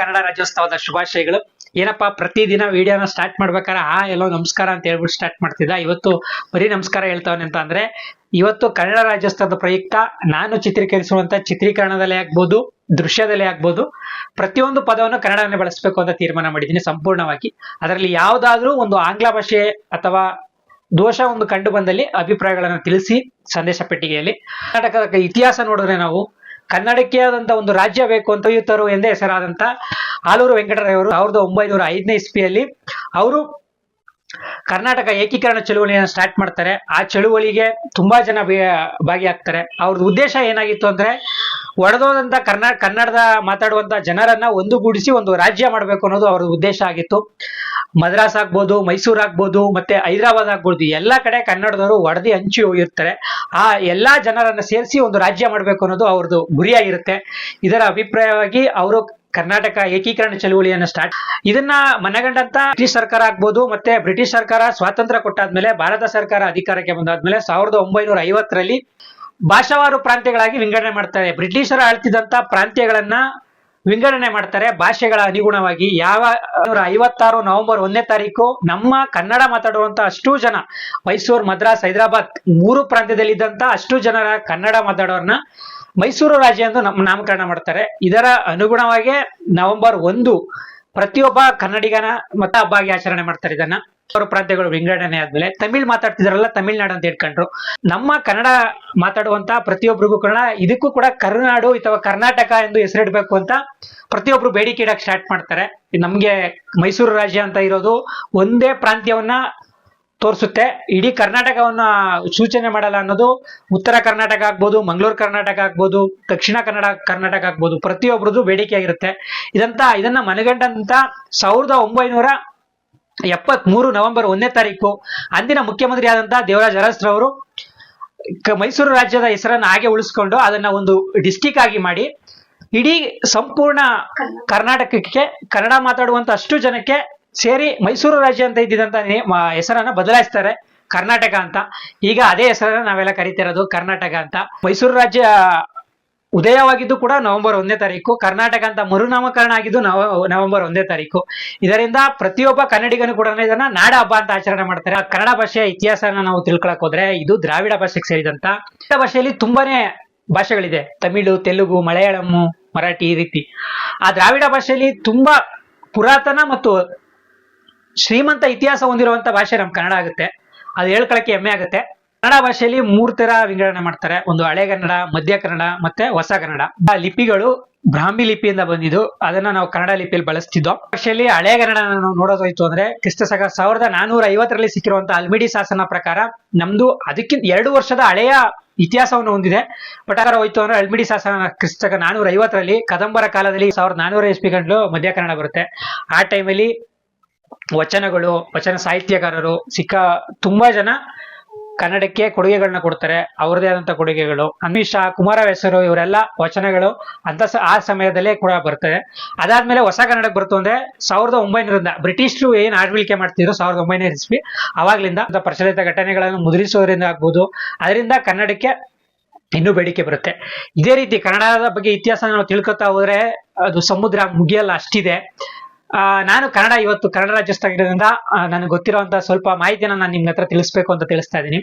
ಕನ್ನಡ ರಾಜ್ಯೋತ್ಸವದ ಶುಭಾಶಯಗಳು. ಏನಪ್ಪಾ, ಪ್ರತಿದಿನ ವಿಡಿಯೋನ ಸ್ಟಾರ್ಟ್ ಮಾಡ್ಬೇಕಾದ್ರೆ, ಆ, ಎಲ್ಲೋ ನಮಸ್ಕಾರ ಅಂತ ಹೇಳ್ಬಿಟ್ಟು ಸ್ಟಾರ್ಟ್ ಮಾಡ್ತಿದ್ದ. ಇವತ್ತು ಬರೀ ನಮಸ್ಕಾರ ಹೇಳ್ತಾವನೆ ಅಂತ ಅಂದ್ರೆ ಇವತ್ತು ಕನ್ನಡ ರಾಜ್ಯೋತ್ಸವದ ಪ್ರಯುಕ್ತ ನಾನು ಚಿತ್ರೀಕರಿಸುವಂತ ಚಿತ್ರೀಕರಣದಲ್ಲೇ ಆಗ್ಬೋದು, ದೃಶ್ಯದಲ್ಲೇ ಆಗ್ಬೋದು, ಪ್ರತಿಯೊಂದು ಪದವನ್ನು ಕನ್ನಡನೇ ಬಳಸಬೇಕು ಅಂತ ತೀರ್ಮಾನ ಮಾಡಿದ್ದೀನಿ ಸಂಪೂರ್ಣವಾಗಿ. ಅದರಲ್ಲಿ ಯಾವುದಾದ್ರೂ ಒಂದು ಆಂಗ್ಲ ಭಾಷೆ ಅಥವಾ ದೋಷ ಒಂದು ಕಂಡು ಬಂದಲ್ಲಿ ಅಭಿಪ್ರಾಯಗಳನ್ನು ತಿಳಿಸಿ, ಸಂದೇಶ ಪೆಟ್ಟಿಗೆಯಲ್ಲಿ. ಕರ್ನಾಟಕದ ಇತಿಹಾಸ ನೋಡಿದ್ರೆ ನಾವು ಕನ್ನಡಕ್ಕೆ ಆದಂತ ಒಂದು ರಾಜ್ಯ ಬೇಕು ಅಂತ ಯುತ್ತರು ಎಂದೇ ಹೆಸರಾದಂತ ಆಲೂರು ವೆಂಕಟರಾಯವರು ಸಾವಿರದ ಒಂಬೈನೂರ ಐದನೇ ಇಸ್ವಿಯಲ್ಲಿ ಅವರು ಕರ್ನಾಟಕ ಏಕೀಕರಣ ಚಳುವಳಿಯನ್ನು ಸ್ಟಾರ್ಟ್ ಮಾಡ್ತಾರೆ. ಆ ಚಳುವಳಿಗೆ ತುಂಬಾ ಜನ ಭಾಗಿಯಾಗ್ತಾರೆ. ಅವ್ರದ್ದು ಉದ್ದೇಶ ಏನಾಗಿತ್ತು ಅಂದ್ರೆ ಒಡೆದೋದಂತ ಕರ್ನಾ ಕನ್ನಡದ ಮಾತಾಡುವಂತ ಜನರನ್ನ ಒಂದುಗೂಡಿಸಿ ಒಂದು ರಾಜ್ಯ ಮಾಡಬೇಕು ಅನ್ನೋದು ಅವ್ರ ಉದ್ದೇಶ ಆಗಿತ್ತು. ಮದ್ರಾಸ್ ಆಗ್ಬೋದು, ಮೈಸೂರು ಆಗ್ಬೋದು, ಮತ್ತೆ ಹೈದರಾಬಾದ್ ಆಗ್ಬೋದು, ಎಲ್ಲಾ ಕಡೆ ಕನ್ನಡದವರು ಒಡೆದಿ ಹಂಚಿ ಹೋಗಿರ್ತಾರೆ. ಆ ಎಲ್ಲಾ ಜನರನ್ನು ಸೇರಿಸಿ ಒಂದು ರಾಜ್ಯ ಮಾಡಬೇಕು ಅನ್ನೋದು ಅವ್ರದ್ದು ಗುರಿಯಾಗಿರುತ್ತೆ. ಇದರ ಅಭಿಪ್ರಾಯವಾಗಿ ಅವರು ಕರ್ನಾಟಕ ಏಕೀಕರಣ ಚಳುವಳಿಯನ್ನು ಸ್ಟಾರ್ಟ್ ಇದನ್ನ ಮನಗಂಡಂತ ಬ್ರಿಟಿಷ್ ಸರ್ಕಾರ ಆಗ್ಬೋದು, ಮತ್ತೆ ಬ್ರಿಟಿಷ್ ಸರ್ಕಾರ ಸ್ವಾತಂತ್ರ್ಯ ಕೊಟ್ಟಾದ್ಮೇಲೆ ಭಾರತ ಸರ್ಕಾರ ಅಧಿಕಾರಕ್ಕೆ ಬಂದಾದ್ಮೇಲೆ ಸಾವಿರದ ಒಂಬೈನೂರ ಐವತ್ತರಲ್ಲಿ ಭಾಷಾವಾರು ಪ್ರಾಂತ್ಯಗಳಾಗಿ ವಿಂಗಡಣೆ ಮಾಡ್ತಾರೆ. ಬ್ರಿಟಿಷರು ಆಳ್ತಿದ್ದಂತ ಪ್ರಾಂತ್ಯಗಳನ್ನ ವಿಂಗಡಣೆ ಮಾಡ್ತಾರೆ. ಭಾಷೆಗಳ ಅನುಗುಣವಾಗಿ ಯಾವ ಐವತ್ತಾರು ನವೆಂಬರ್ ಒಂದನೇ ತಾರೀಕು ನಮ್ಮ ಕನ್ನಡ ಮಾತಾಡುವಂತ ಅಷ್ಟು ಜನ ಮೈಸೂರು, ಮದ್ರಾಸ್, ಹೈದರಾಬಾದ್ ಮೂರು ಪ್ರಾಂತ್ಯದಲ್ಲಿದ್ದಂತ ಅಷ್ಟು ಜನರ ಕನ್ನಡ ಮಾತಾಡೋರ್ನ ಮೈಸೂರು ರಾಜ್ಯ ಎಂದು ನಮ್ಮ ನಾಮಕರಣ ಮಾಡ್ತಾರೆ. ಇದರ ಅನುಗುಣವಾಗಿ ನವೆಂಬರ್ ಒಂದು ಪ್ರತಿಯೊಬ್ಬ ಕನ್ನಡಿಗನ ಮತ ಹಬ್ಬಾಗಿ ಆಚರಣೆ ಮಾಡ್ತಾರೆ ಇದನ್ನ. ಅವರ ಪ್ರಾಂತ್ಯಗಳು ವಿಂಗಡಣೆ ಆದ್ಮೇಲೆ ತಮಿಳ್ ಮಾತಾಡ್ತಿದ್ರಲ್ಲ ತಮಿಳ್ನಾಡು ಅಂತ ಇಟ್ಕೊಂಡ್ರು ನಮ್ಮ ಕನ್ನಡ ಮಾತಾಡುವಂತ ಪ್ರತಿಯೊಬ್ಬರಿಗೂ ಕೂಡ ಇದಕ್ಕೂ ಕೂಡ ಕರುನಾಡು ಅಥವಾ ಕರ್ನಾಟಕ ಎಂದು ಹೆಸರಿಡ್ಬೇಕು ಅಂತ ಪ್ರತಿಯೊಬ್ರು ಬೇಡಿಕೆ ಇಡಕ್ ಸ್ಟಾರ್ಟ್ ಮಾಡ್ತಾರೆ. ನಮ್ಗೆ ಮೈಸೂರು ರಾಜ್ಯ ಅಂತ ಇರೋದು ಒಂದೇ ಪ್ರಾಂತ್ಯವನ್ನ ತೋರಿಸುತ್ತೆ. ಇಡೀ ಕರ್ನಾಟಕವನ್ನ ಸೂಚನೆ ಮಾಡಲ್ಲ ಅನ್ನೋದು ಉತ್ತರ ಕರ್ನಾಟಕ ಆಗ್ಬೋದು ಮಂಗಳೂರು ಕರ್ನಾಟಕ ಆಗ್ಬೋದು ದಕ್ಷಿಣ ಕನ್ನಡ ಕರ್ನಾಟಕ ಆಗ್ಬೋದು ಪ್ರತಿಯೊಬ್ಬರದ್ದು ಬೇಡಿಕೆ ಆಗಿರುತ್ತೆ ಇದಂತ ಇದನ್ನ ಮನಗಂಡಂತ ಸಾವಿರದ ಒಂಬೈನೂರ ಎಪ್ಪತ್ತ್ ಮೂರು ನವೆಂಬರ್ ಒಂದನೇ ತಾರೀಕು ಅಂದಿನ ಮುಖ್ಯಮಂತ್ರಿ ಆದಂತಹ ದೇವರಾಜ ಅರಸ್ರವರು ಮೈಸೂರು ರಾಜ್ಯದ ಹೆಸರನ್ನು ಹಾಗೆ ಉಳಿಸ್ಕೊಂಡು ಅದನ್ನ ಒಂದು ಡಿಸ್ಟಿಕ್ ಆಗಿ ಮಾಡಿ ಇಡೀ ಸಂಪೂರ್ಣ ಕರ್ನಾಟಕಕ್ಕೆ ಕನ್ನಡ ಮಾತಾಡುವಂತ ಅಷ್ಟು ಜನಕ್ಕೆ ಸೇರಿ ಮೈಸೂರು ರಾಜ್ಯ ಅಂತ ಇದ್ದಿದ್ದಂತ ಹೆಸರನ್ನ ಬದಲಾಯಿಸ್ತಾರೆ ಕರ್ನಾಟಕ ಅಂತ. ಈಗ ಅದೇ ಹೆಸರನ್ನ ನಾವೆಲ್ಲ ಕರಿತಿರೋದು ಕರ್ನಾಟಕ ಅಂತ. ಮೈಸೂರು ರಾಜ್ಯ ಉದಯವಾಗಿದ್ದು ಕೂಡ ನವೆಂಬರ್ ಒಂದೇ ತಾರೀಕು. ಕರ್ನಾಟಕ ಅಂತ ಮರುನಾಮಕರಣ ಆಗಿದ್ದು ನವ ನವೆಂಬರ್ ಒಂದೇ ತಾರೀಕು. ಇದರಿಂದ ಪ್ರತಿಯೊಬ್ಬ ಕನ್ನಡಿಗನು ಕೂಡ ಇದನ್ನ ನಾಡ ಹಬ್ಬ ಅಂತ ಆಚರಣೆ ಮಾಡ್ತಾರೆ. ಕನ್ನಡ ಭಾಷೆಯ ಇತಿಹಾಸನ ನಾವು ತಿಳ್ಕೊಳಕ್ ಹೋದ್ರೆ ಇದು ದ್ರಾವಿಡ ಭಾಷೆಗೆ ಸೇರಿದಂತ. ಕನ್ನಡ ಭಾಷೆಯಲ್ಲಿ ತುಂಬಾನೇ ಭಾಷೆಗಳಿದೆ. ತಮಿಳು, ತೆಲುಗು, ಮಲಯಾಳಂ, ಮರಾಠಿ ಈ ರೀತಿ. ಆ ದ್ರಾವಿಡ ಭಾಷೆಯಲ್ಲಿ ತುಂಬಾ ಪುರಾತನ ಮತ್ತು ಶ್ರೀಮಂತ ಇತಿಹಾಸ ಹೊಂದಿರುವಂತ ಭಾಷೆ ನಮ್ ಕನ್ನಡ ಆಗುತ್ತೆ. ಅದು ಹೇಳ್ಕೊಳಕ್ಕೆ ಹೆಮ್ಮೆ ಆಗುತ್ತೆ. ಕನ್ನಡ ಭಾಷೆಯಲ್ಲಿ ಮೂರ್ ತರ ವಿಂಗಡಣೆ ಮಾಡ್ತಾರೆ. ಒಂದು ಹಳೆ ಕನ್ನಡ, ಮಧ್ಯ ಕನ್ನಡ ಮತ್ತೆ ಹೊಸ ಕನ್ನಡ. ಆ ಲಿಪಿಗಳು ಬ್ರಾಹ್ಮಿ ಲಿಪಿಯಿಂದ ಬಂದಿದ್ದು, ಅದನ್ನ ನಾವು ಕನ್ನಡ ಲಿಪಿಯಲ್ಲಿ ಬಳಸ್ತಿದ್ದೋ. ಭಾಷೆಯಲ್ಲಿ ಹಳೆ ಕನ್ನಡ ನಾವು ನೋಡೋದಾಯ್ತು ಅಂದ್ರೆ ಕ್ರಿಸ್ತ ಶಕ ಸಾವಿರದ ನಾನೂರ ಐವತ್ತರಲ್ಲಿ ಸಿಕ್ಕಿರುವಂತಹ ಅಲ್ಮಿಡಿ ಶಾಸನ ಪ್ರಕಾರ ನಮ್ದು ಅದಕ್ಕಿಂತ ಎರಡು ವರ್ಷದ ಹಳೆಯ ಇತಿಹಾಸವನ್ನು ಹೊಂದಿದೆ. ಅದರ ಹೋಯ್ತು ಅಂದ್ರೆ ಅಲ್ಮಿಡಿ ಶಾಸನ ಕ್ರಿಸ್ತಕ ನಾನೂರ ಐವತ್ತರಲ್ಲಿ, ಕದಂಬರ ಕಾಲದಲ್ಲಿ ಸಾವಿರದ ನಾನೂರ ಇಸ್ವಿ ಗಂಟಲು ಮಧ್ಯ ಕನ್ನಡ ಬರುತ್ತೆ. ಆ ಟೈಮಲ್ಲಿ ವಚನಗಳು, ವಚನ ಸಾಹಿತ್ಯಕಾರರು ಸಿಕ್ಕ ತುಂಬಾ ಜನ ಕನ್ನಡಕ್ಕೆ ಕೊಡುಗೆಗಳನ್ನ ಕೊಡ್ತಾರೆ. ಅವ್ರದೇ ಆದಂತ ಕೊಡುಗೆಗಳು. ಅಮಿತ್ ಶಾ, ಕುಮಾರವ್ಯಾಸರು ಇವರೆಲ್ಲ ವಚನಗಳು ಅಂತ ಆ ಸಮಯದಲ್ಲೇ ಕೂಡ ಬರ್ತದೆ. ಅದಾದ್ಮೇಲೆ ಹೊಸ ಕನ್ನಡಕ್ಕೆ ಬರ್ತು ಅಂದ್ರೆ ಸಾವಿರದ ಒಂಬೈನೂರಿಂದ ಬ್ರಿಟಿಷರು ಏನ್ ಆಳ್ವಿಕೆ ಮಾಡ್ತಿದ್ರು ಸಾವಿರದ ಒಂಬೈನೂರ ಇಸ್ವಿ, ಅವಾಗ್ಲಿಂದ ಪ್ರಚಲಿತ ಘಟನೆಗಳನ್ನು ಮುದ್ರಿಸೋದ್ರಿಂದ ಆಗ್ಬೋದು. ಅದರಿಂದ ಕನ್ನಡಕ್ಕೆ ಇನ್ನೂ ಬೇಡಿಕೆ ಬರುತ್ತೆ. ಇದೇ ರೀತಿ ಕನ್ನಡದ ಬಗ್ಗೆ ಇತಿಹಾಸ ನಾವು ತಿಳ್ಕೊತಾ ಹೋದ್ರೆ ಅದು ಸಮುದ್ರ ಮುಗಿಯಲ್ಲ, ಅಷ್ಟಿದೆ. ನಾನು ಕನ್ನಡ ಇವತ್ತು ಕನ್ನಡ ರಾಜ್ಯೋತ್ಸವ ಆ, ನನಗೆ ಗೊತ್ತಿರುವಂತ ಸ್ವಲ್ಪ ಮಾಹಿತಿನ ನಾನು ನಿಮ್ಗೆ ಹತ್ರ ತಿಳಿಸ್ಬೇಕು ಅಂತ ತಿಳಿಸ್ತಾ ಇದ್ದೀನಿ.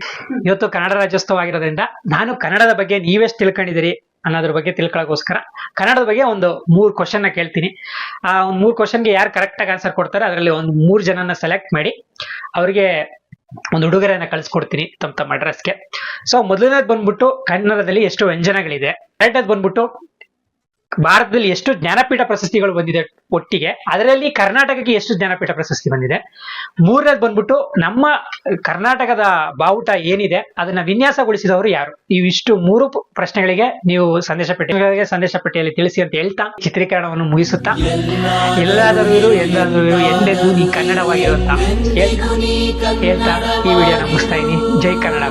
ಇವತ್ತು ಕನ್ನಡ ರಾಜ್ಯೋತ್ಸವ ಆಗಿರೋದ್ರಿಂದ ನಾನು ಕನ್ನಡದ ಬಗ್ಗೆ ನೀವೆಷ್ಟು ತಿಳ್ಕೊಂಡಿದ್ದೀರಿ ಅನ್ನೋದ್ರ ಬಗ್ಗೆ ತಿಳ್ಕೊಳ್ಳೋಕೋಸ್ಕರ ಕನ್ನಡದ ಬಗ್ಗೆ ಒಂದು ಮೂರು ಕ್ವಶನ್ನ ಕೇಳ್ತೀನಿ. ಆ ಒಂದು ಮೂರು ಕ್ವಶನ್ಗೆ ಯಾರು ಕರೆಕ್ಟ್ ಆಗಿ ಆನ್ಸರ್ ಕೊಡ್ತಾರೆ ಅದರಲ್ಲಿ ಒಂದು ಮೂರು ಜನನ ಸೆಲೆಕ್ಟ್ ಮಾಡಿ ಅವರಿಗೆ ಒಂದು ಉಡುಗೊರೆಯನ್ನ ಕಳಿಸ್ಕೊಡ್ತೀನಿ ತಮ್ಮ ತಮ್ಮ ಅಡ್ರೆಸ್ಗೆ ಸೊ ಮೊದಲನೇದು ಬಂದ್ಬಿಟ್ಟು ಕನ್ನಡದಲ್ಲಿ ಎಷ್ಟು ವ್ಯಂಜನಗಳಿದೆ ಎರಡನೇದು ಬಂದ್ಬಿಟ್ಟು ಭಾರತದಲ್ಲಿ ಎಷ್ಟು ಜ್ಞಾನಪೀಠ ಪ್ರಶಸ್ತಿಗಳು ಬಂದಿದೆ ಒಟ್ಟಿಗೆ, ಅದರಲ್ಲಿ ಕರ್ನಾಟಕಕ್ಕೆ ಎಷ್ಟು ಜ್ಞಾನಪೀಠ ಪ್ರಶಸ್ತಿ ಬಂದಿದೆ? ಮೂರನೇದು ಬಂದ್ಬಿಟ್ಟು ನಮ್ಮ ಕರ್ನಾಟಕದ ಬಾವುಟ ಏನಿದೆ, ಅದನ್ನ ವಿನ್ಯಾಸಗೊಳಿಸಿದವರು ಯಾರು? ಇವಿಷ್ಟು ಮೂರು ಪ್ರಶ್ನೆಗಳಿಗೆ ನೀವು ಸಂದೇಶ ಪೆಟ್ಟಿಗೆ ಸಂದೇಶ ಪಟ್ಟಿಯಲ್ಲಿ ತಿಳಿಸಿ ಅಂತ ಹೇಳ್ತಾ, ಚಿತ್ರೀಕರಣವನ್ನು ಮುಗಿಸುತ್ತಾ, ಎಲ್ಲಾದರೂ ಎಲ್ಲಾದರೂ ಎಂದೆಂದೂ ನೀ ಕನ್ನಡವಾಗಿರುತ್ತಾ, ಹೇಳ್ತಾ ಈ ವಿಡಿಯೋನ ಮುಗಿಸ್ತಾ ಇದ್ದೀನಿ. ಜೈ ಕನ್ನಡ